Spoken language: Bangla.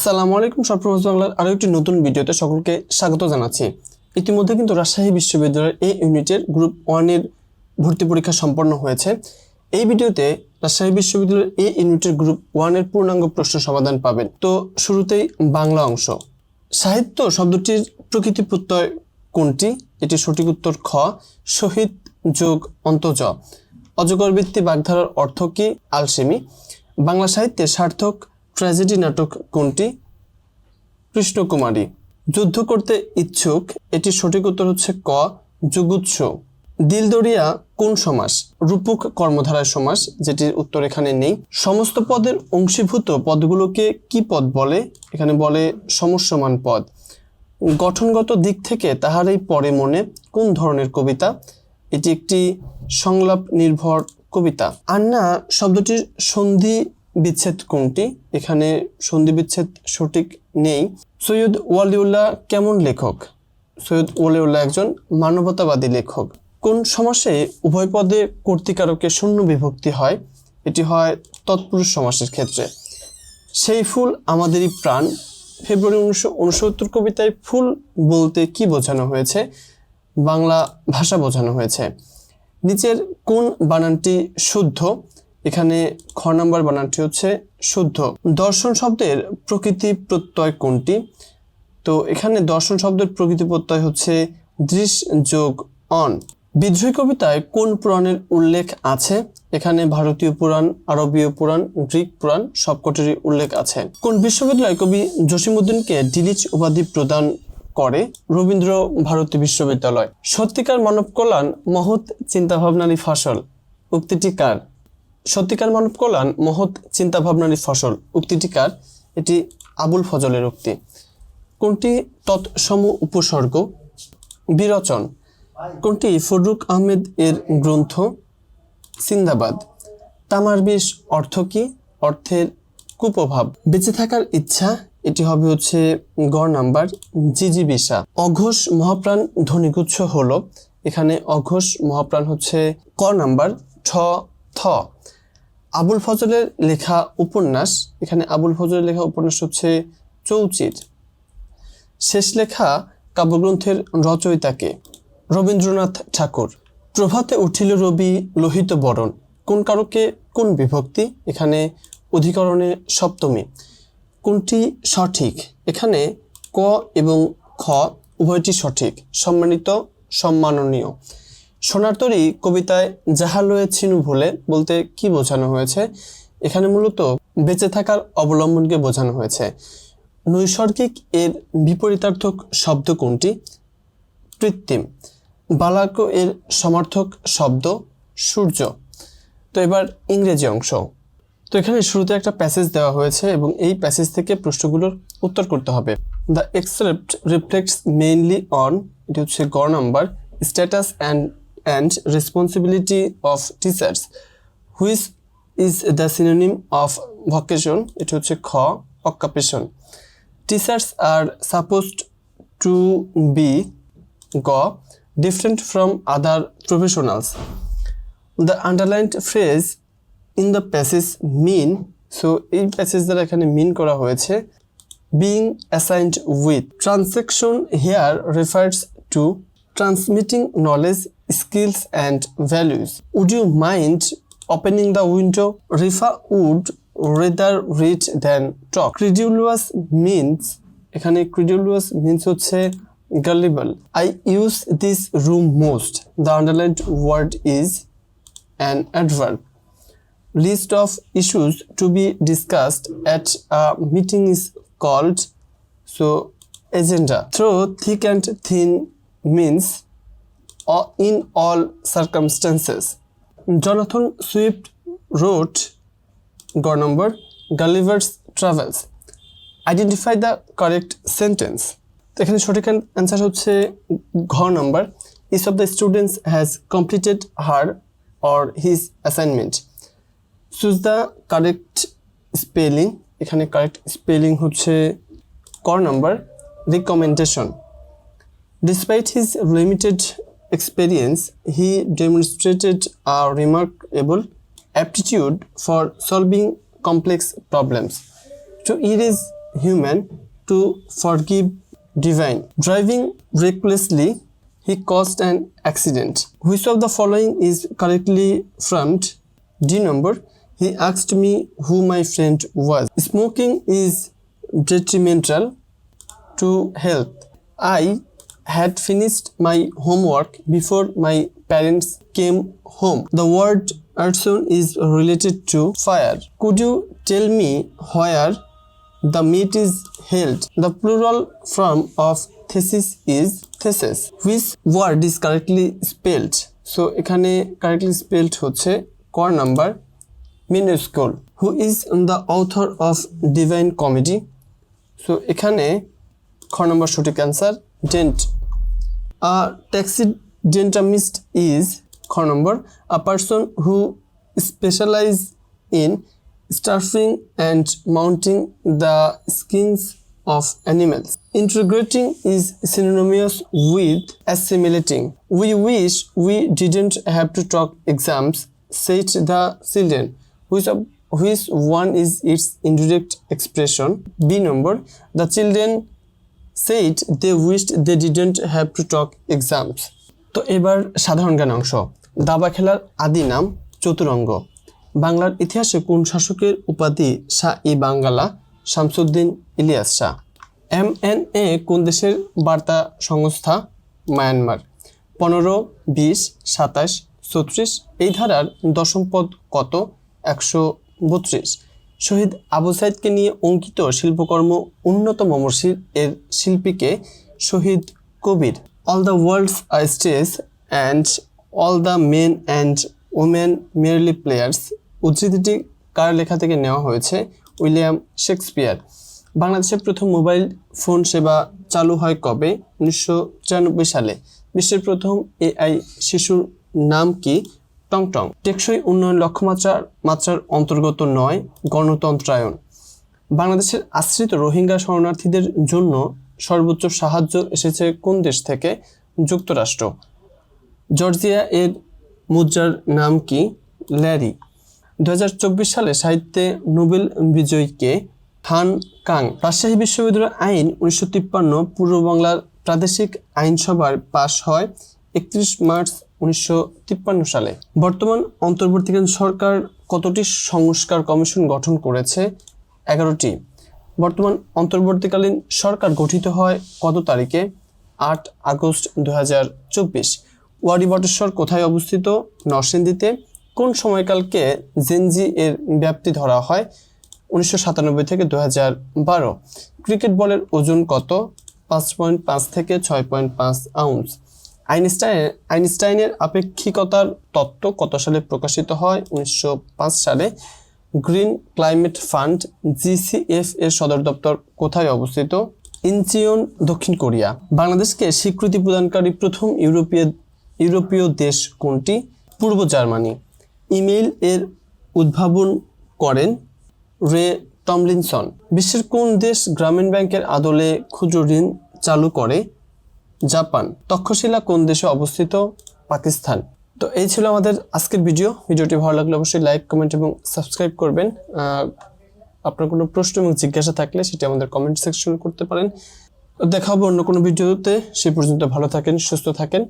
আসসালামু আলাইকুম, সর্বপ্রথম বাংলার আরও একটি নতুন ভিডিওতে সকলকে স্বাগত জানাচ্ছি। ইতিমধ্যে কিন্তু রাজশাহী বিশ্ববিদ্যালয়ের এই ইউনিটের গ্রুপ ওয়ানের ভর্তি পরীক্ষা সম্পন্ন হয়েছে। এই ভিডিওতে রাজশাহী বিশ্ববিদ্যালয়ের এই ইউনিটের গ্রুপ ওয়ানের পূর্ণাঙ্গ প্রশ্ন সমাধান পাবেন। তো শুরুতেই বাংলা অংশ। সাহিত্য শব্দটির প্রকৃতি প্রত্যয় কোনটি? এটি সঠিক উত্তর খ শহীদ যোগ অন্তজ অজগর ভিত্তি বাগধারার অর্থ কি? আলসেমি। বাংলা সাহিত্যে সার্থক ট্র্যাজেডি নাটক কোনটি? কৃষ্ণকুমারী। যুদ্ধ করতে ইচ্ছুক এটি সঠিক উত্তর হচ্ছে ক, যুগুৎস। দিলদরিয়া কোন সমাস? রূপক কর্মধারায় সমাস, যেটির উত্তর এখানে নেই। সমস্ত পদের অংশীভূত পদগুলোকে কি পদ বলে? এখানে বলে সমস্যমান পদ। গঠনগত দিক থেকে তাহারই পরে মনে কোন ধরনের কবিতা? এটি একটি সংলাপ নির্ভর কবিতা। আন্না শব্দটির সন্ধি বিচ্ছেদ কোনটি? এখানে সন্ধি বিচ্ছেদ সঠিক নেই। সৈয়দ ওয়ালিউল্লাহ কেমন লেখক? সৈয়দ ওয়ালিউল্লাহ একজন মানবতাবাদী লেখক। কোন সমাসে উভয় পদে কর্তিকারকে শূন্য বিভক্তি হয়? এটি হয় তৎপুরুষ সমাসের ক্ষেত্রে। সেই ফুল আমাদেরই প্রাণ। ফেব্রুয়ারি উনিশশো উনসত্তর কবিতায় ফুল বলতে কি বোঝানো হয়েছে? বাংলা ভাষা বোঝানো হয়েছে। নিচের কোন বানানটি শুদ্ধ? এখানে খ নাম্বার বানানটি হচ্ছে শুদ্ধ। দর্শন শব্দের প্রকৃতি প্রত্যয় কোনটি? তো এখানে দর্শন শব্দের প্রকৃতি প্রত্যয় হচ্ছে দৃশ যোগ অন। বিদ্রোহী কবিতায় কোন পুরাণের উল্লেখ আছে? এখানে ভারতীয় পুরাণ, আরবীয় পুরাণ, গ্রিক পুরাণ সবকটিরই উল্লেখ আছে। কোন বিশ্ববিদ্যালয় কবি জসিমউদ্দিনকে ডিলিচ উপাধি প্রদান করে? রবীন্দ্র ভারতী বিশ্ববিদ্যালয়। সত্যিকার মানব কল্যাণ মহৎ চিন্তাভাবনারই ফসল। উক্তিটি কার? সত্যিকার মানব কল্যাণ, মহৎ চিন্তাভাবনারই ফসল। উক্তিটি কার? এটি আবুল ফজলের উক্তি। কোনটি তৎসম উপসর্গ? বিরচন। কোনটি ফররুক আহমেদ এর গ্রন্থ? সিন্দাবাদ। তামার বিষ অর্থ কি? অর্থের কুপ্রভাব। বেঁচে থাকার ইচ্ছা, এটি হবে হচ্ছে গড় নাম্বার জিজিবিসা অঘোষ মহাপ্রাণ ধ্বনিগুচ্ছ হলো, এখানে অঘোষ মহাপ্রাণ হচ্ছে ক নাম্বার, ঠ থ আবুল ফজলের লেখা উপন্যাস, এখানে আবুল ফজলের লেখা উপন্যাস হচ্ছে চৌচির। শেষ লেখা কাব্যগ্রন্থের রচয়িতাকে, রবীন্দ্রনাথ ঠাকুর। প্রভাতে উঠিল রবি লোহিত বরণ, কোন কারকে কোন বিভক্তি? এখানে অধিকরণে সপ্তমী। কোনটি সঠিক? এখানে ক এবং খ উভয়টি সঠিক, সম্মানিত, সম্মাননীয়। সোনার তরী কবিতায় যাহা লয়েছিনু ভুলে বলতে কি বোঝানো হয়েছে? এখানে মূলত বেঁচে থাকার অবলম্বনকে বোঝানো হয়েছে। নৈসর্গিক এর বিপরীতার্থক শব্দ কোনটি? কৃত্রিম। বালাক এর সমার্থক শব্দ সূর্য। তো এবার ইংরেজি অংশ। তো এখানে শুরুতে একটা প্যাসেজ দেওয়া হয়েছে এবং এই প্যাসেজ থেকে প্রশ্নগুলোর উত্তর করতে হবে। The except reflects mainly on, এটি হচ্ছে গ number, status and and responsibility of teachers which is the synonym of vocation এটি হচ্ছে খ occupation teachers are supposed to be গ different from other professionals. The underlined phrase in the passage mean so এই প্যাসেজ দ্বারা এখানে মিন করা হয়েছে being assigned with transaction here refers to transmitting knowledge skills and values would you mind opening the window rifa would rather read than talk credulous means এখানে credulous means হচ্ছে gullible. I use this room most. The underlined word is an adverb. List of issues to be discussed at a meeting is called so agenda. Through thick and thin means uh, in all circumstances. Jonathan Swift wrote Go number Gulliver's Travels. Identify the correct sentence. তো এখানে সঠিক অ্যান্সার হচ্ছে ঘ number each of the students has completed her or his assignment choose the correct spelling এখানে কারেক্ট স্পেলিং হচ্ছে ক number recommendation despite his limited experience, he demonstrated a remarkable aptitude for solving complex problems. To it is human to forgive divine. Driving recklessly, he caused an accident. Which of the following is correctly framed? D number. He asked me who my friend was. Smoking is detrimental to health. I had finished my homework before my parents came home. The word arson is related to fire. Could you tell me where the meet is held? The plural form of thesis is thesis. Which word is correctly spelled? So এখানে correctly spelled হচ্ছে core number minuscule. Who is the author of Divine Comedy? So এখানে খ নম্বর সঠিক অ্যান্সার ডেন্ট আ taxidermist is খ number a person who specialize in stuffing and mounting the skins of animals. Integrating is synonymous with assimilating. We wish we didn't have to talk exams, said the children. Which, of, which one is its indirect expression? B number. The children said they wished they didn't have to talk exams. তো এবার সাধারণ জ্ঞান অংশ। দাবা খেলার আদি নাম চতুরঙ্গ। বাংলার ইতিহাসে কোন শাসকের উপাধি Shah e Bangala, Shamsuddin Ilyas Shah? M N A কোন দেশের বার্তা সংস্থা মায়ানমার? পনেরো, বিশ, সাতাশ চৌত্রিশ এই ধারার দশম পদ কত? একশো বত্রিশ। শহীদ আবু সাইদকে নিয়ে অঙ্কিত শিল্পকর্ম উন্নত মমর্ষির এর শিল্পীকে Shahid Kabir. All the world's a stage and all the men and women merely players উদ্ধৃতিটি কার লেখা থেকে নেওয়া হয়েছে? William Shakespeare. বাংলাদেশে প্রথম মোবাইল ফোন সেবা চালু হয় কবে? উনিশশো সালে। বিশ্বের প্রথম এআই শিশুর নাম কি? টংটং টেকসই উন্নয়ন লক্ষ্যমাত্রার মাত্রার অন্তর্গত নয়, গণতন্ত্রায়ন। বাংলাদেশের আশ্রিত রোহিঙ্গা শরণার্থীদের জন্য সর্বোচ্চ সাহায্য এসেছে কোন দেশ থেকে? যুক্তরাষ্ট্র। জর্জিয়া এর মুদ্রার নাম কি? ল্যারি। দু হাজার চব্বিশ সালে সাহিত্যে নোবেল বিজয়ীকে খান কাং, রাজশাহী বিশ্ববিদ্যালয় আইন উনিশশো তিপ্পান্ন, পূর্ব বাংলার প্রাদেশিক আইনসভার পাশ হয় একত্রিশ মার্চ উনিশশো তিপ্পান্ন সালে। বর্তমান অন্তর্বর্তীকালীন সরকার কতটি সংস্কার কমিশন গঠন করেছে? এগারোটি। বর্তমান অন্তর্বর্তীকালীন সরকার গঠিত হয় কত তারিখে? আট আগস্ট দু হাজার চব্বিশ। ওয়ারি বটেশ্বর কোথায় অবস্থিত? নরসিংদীতে। কোন সময়কালকে জেনজি এর ব্যাপ্তি ধরা হয়? উনিশশো সাতানব্বই থেকে দু হাজার বারো। ক্রিকেট বলের ওজন কত? পাঁচ পয়েন্ট পাঁচ থেকে ছয় পয়েন্ট পাঁচ আউন্স। আইনস্টাইন, আইনস্টাইনের আপেক্ষিকতার তত্ত্ব কত সালে প্রকাশিত হয়? উনিশশো পাঁচ সালে গ্রিন ক্লাইমেট ফান্ড জিসিএফ এর সদর দপ্তর কোথায় অবস্থিত? ইনচিয়ন, দক্ষিণ কোরিয়া। বাংলাদেশকে স্বীকৃতি প্রদানকারী প্রথম ইউরোপীয় ইউরোপীয় দেশ কোনটি? পূর্ব জার্মানি। ইমেইল এর উদ্ভাবন করেন রে টমলিনসন। বিশ্বের কোন দেশ গ্রামীণ ব্যাংকের আদলে ক্ষুদ্র ঋণ চালু করে? জাপান, তক্ষশিলা কোন দেশে অবস্থিত? পাকিস্তান। তো এই ছিল আমাদের আজকের ভিডিও ভিডিওটি ভালো লাগলে অবশ্যই লাইক কমেন্ট এবং সাবস্ক্রাইব করবেন। আপনার কোনো প্রশ্ন এবং জিজ্ঞাসা থাকলে সেটি আমাদের কমেন্ট সেকশনে করতে পারেন। দেখা হবে অন্য কোনো ভিডিওতে সে পর্যন্ত ভালো থাকেন, সুস্থ থাকেন।